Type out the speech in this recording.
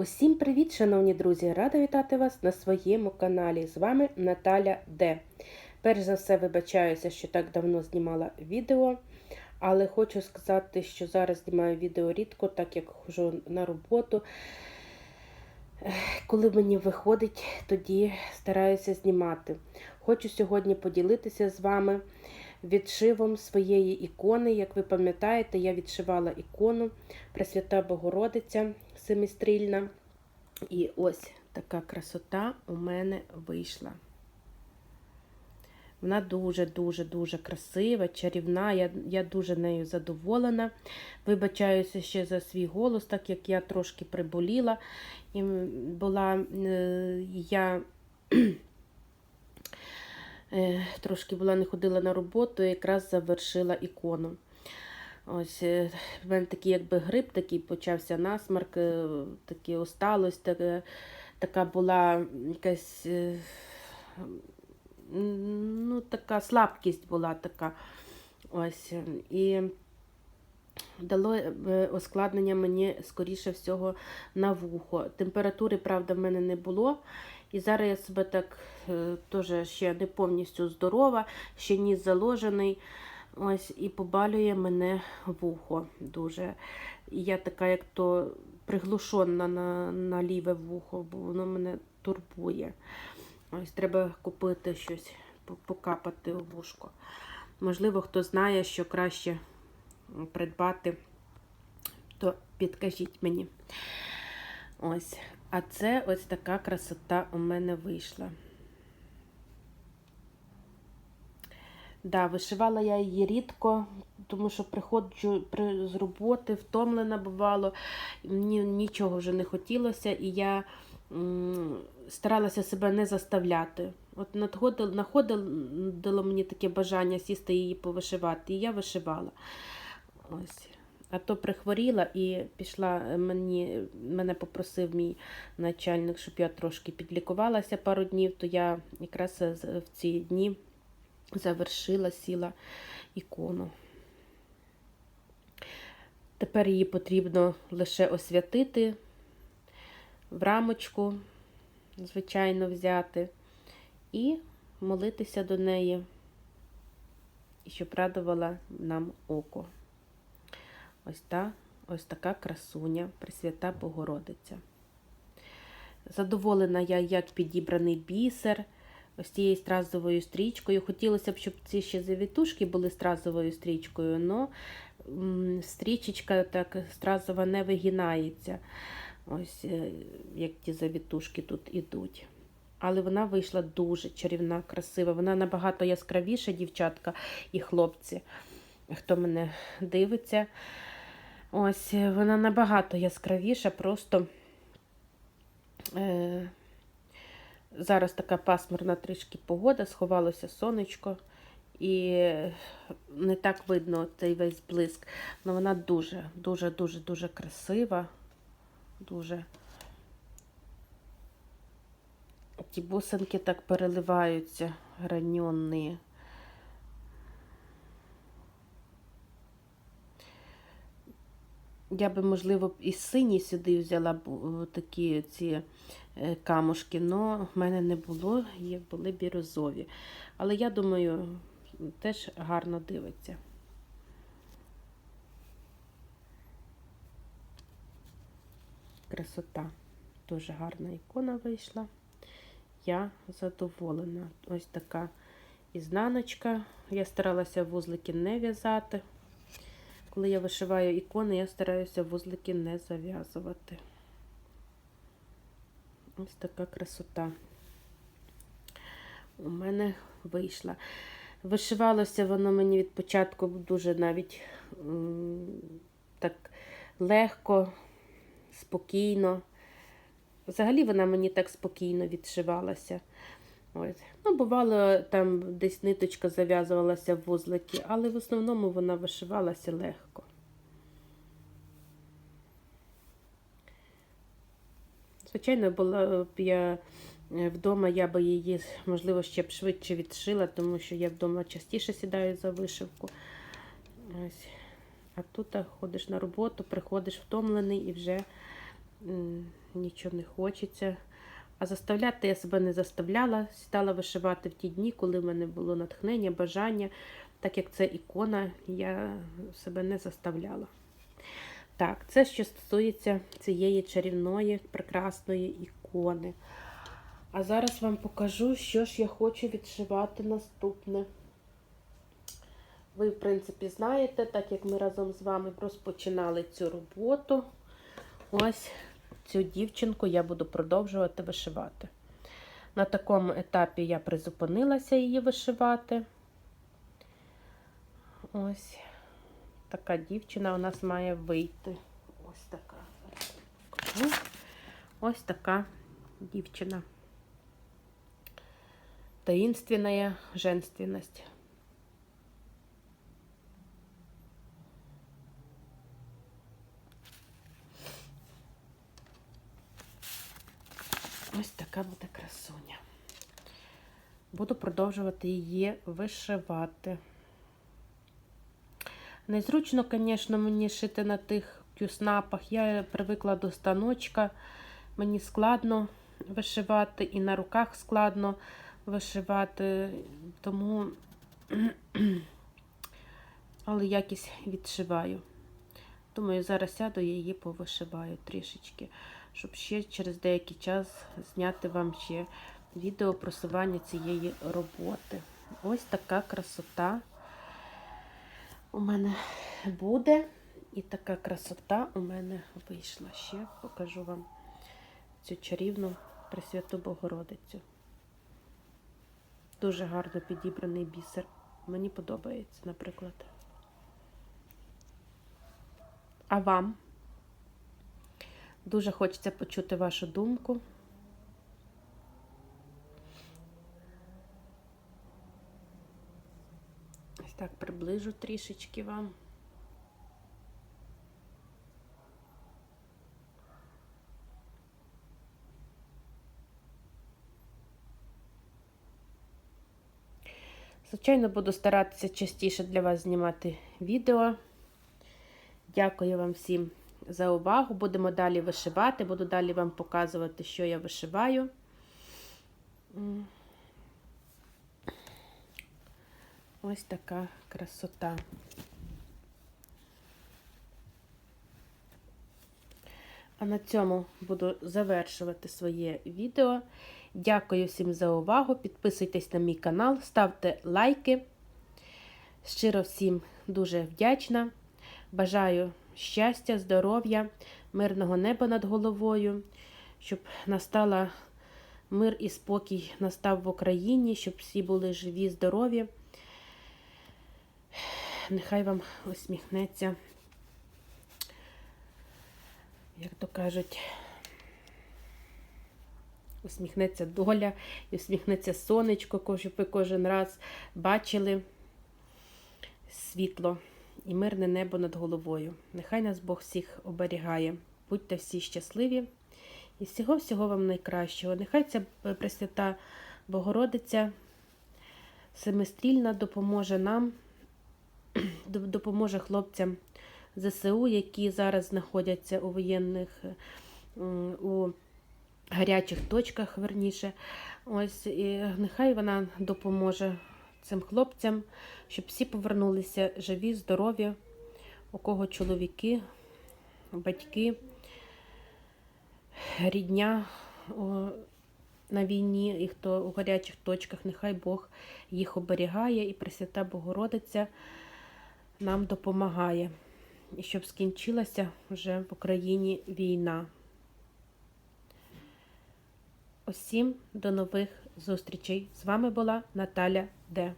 Усім привіт, шановні друзі! Рада вітати вас на своєму каналі. З вами Наталя Д. Перш за все, вибачаюся, що так давно знімала відео, але хочу сказати, що зараз знімаю відео рідко, так як хожу на роботу. Коли мені виходить, тоді стараюся знімати. Хочу сьогодні поділитися з вами відшивом своєї ікони. Як ви пам'ятаєте, я відшивала ікону Пресвята Богородиця семистрільна. І ось така красота у мене вийшла. Вона дуже-дуже-дуже красива, чарівна. Я я дуже нею задоволена. Вибачаюся ще за свій голос, так як я трошки приболіла. І була е, я е, трошки була не ходила на роботу якраз завершила ікону. Ось е, в мене такий якби грип такий почався насмарк, е, такий осталось, така, така була якась е, ну, така слабкість була така. Ось. І дало ускладнення мені, скоріше всього, на вухо. Температури, правда, в мене не було. І зараз я себе так теж ще не повністю здорова, ще ніс заложений. Ось і побалює мене вухо дуже. І я така, як то приглушена на на ліве вухо, бо воно мене турбує. Ось треба купити щось, покапати у вушко. Можливо, хто знає, що краще придбати, то підкажіть мені. Ось. А це ось така красота у мене вийшла. Да, Вишивала я її рідко, тому що приходжу з роботи, втомлена бувало, мені нічого вже не хотілося, і я м, старалася себе не заставляти. От надходило, находило мені таке бажання сісти її повишивати, і я вишивала. Ось. А то прихворіла і пішла, мені, мене попросив мій начальник, щоб я трошки підлікувалася пару днів, то я якраз в ці дні завершила сіла ікону. Тепер її потрібно лише освятити, в рамочку, звичайно, взяти і молитися до неї, щоб радувала нам око. Ось та, ось така красуня, Пресвята Богородиця. Задоволена я, як підібраний бісер ось цією стразовою стрічкою. Хотілося б, щоб ці ще завітушки були стразовою стрічкою, але стрічечка так стразова не вигинається. Ось е, як ті завітушки тут ідуть. Але вона вийшла дуже чарівна, красива. Вона набагато яскравіша, дівчатка і хлопці, хто мене дивиться. Ось, вона набагато яскравіша, просто. Е Зараз така пасмурна трішки погода, сховалося сонечко, і не так видно цей весь блиск. Але вона дуже, дуже, красива. Дуже. Ті бусинки так переливаються, граньонні. Я би, можливо, і синій сюди взяла такі ці камушки, але в мене не було, є були бірюзові. Але я думаю, теж гарно дивиться. Красота. Дуже гарна ікона вийшла. Я задоволена. Ось така ізнаночка. Я старалася вузлики не в'язати. Коли я вишиваю ікони, я стараюся вузлики не зав'язувати. Ось така красота у мене вийшла. Вишивалося воно мені від початку дуже навіть так легко, спокійно. Взагалі вона мені так спокійно відшивалася. Ось. Ну, Бувало, там десь ниточка зав'язувалася в вузлики, але в основному вона вишивалася легко. Звичайно, була б я е, вдома, я би її, можливо, ще б швидше відшила, тому що я вдома частіше сідаю за вишивку. Ось. А тут ходиш на роботу, приходиш втомлений і вже нічого не хочеться. А заставляти я себе не заставляла, стала вишивати в ті дні, коли в мене було натхнення, бажання. Так як це ікона, я себе не заставляла. Так, це що стосується цієї чарівної, прекрасної ікони. А зараз вам покажу, що ж я хочу відшивати наступне. Ви, в принципі, знаєте, так як ми разом з вами розпочинали цю роботу, ось цю дівчинку я буду продовжувати вишивати. На такому етапі я призупинилася її вишивати. Ось така дівчина у нас має вийти. Ось така. Ось така дівчина. Таинственная женственность. Ось така буде красуня. Буду продовжувати її вишивати. Незручно, звісно, мені шити на тих кюснапах. Я привикла до станочка. Мені складно вишивати, і на руках складно вишивати, тому але якість відшиваю. Думаю, зараз сяду і її повишиваю трішечки, щоб ще через деякий час зняти вам ще відео просування цієї роботи. Ось така красота у мене буде. І така красота у мене вийшла. Ще покажу вам цю чарівну Пресвяту Богородицю. Дуже гарно підібраний бісер. Мені подобається, наприклад. А вам? Дуже хочеться почути вашу думку. Так приближу трішечки вам. Звичайно, буду старатися частіше для вас знімати відео. Дякую вам всім за увагу. Будемо далі вишивати, буду далі вам показувати, що я вишиваю. Ось така красота. А на цьому буду завершувати своє відео. Дякую всім за увагу. Підписуйтесь на мій канал, ставте лайки. Щиро всім дуже вдячна. Бажаю щастя, здоров'я, мирного неба над головою, щоб настала мир і спокій настав в Україні, щоб всі були живі, здорові. Нехай вам усміхнеться, як то кажуть, усміхнеться доля і усміхнеться сонечко, щоб ви кожен раз бачили світло і мирне небо над головою. Нехай нас Бог всіх оберігає. Будьте всі щасливі і всього-всього вам найкращого. Нехай ця Пресвята Богородиця семистрільна допоможе нам, допоможе хлопцям ЗСУ, які зараз знаходяться у воєнних у гарячих точках, верніше. Ось, і нехай вона допоможе цим хлопцям, щоб всі повернулися живі, здорові, у кого чоловіки, батьки, рідня на війні, і хто у гарячих точках, нехай Бог їх оберігає і Пресвята Богородиця нам допомагає. І щоб скінчилася вже в Україні війна. Усім до нових зустрічей. З вами була Наталя Д.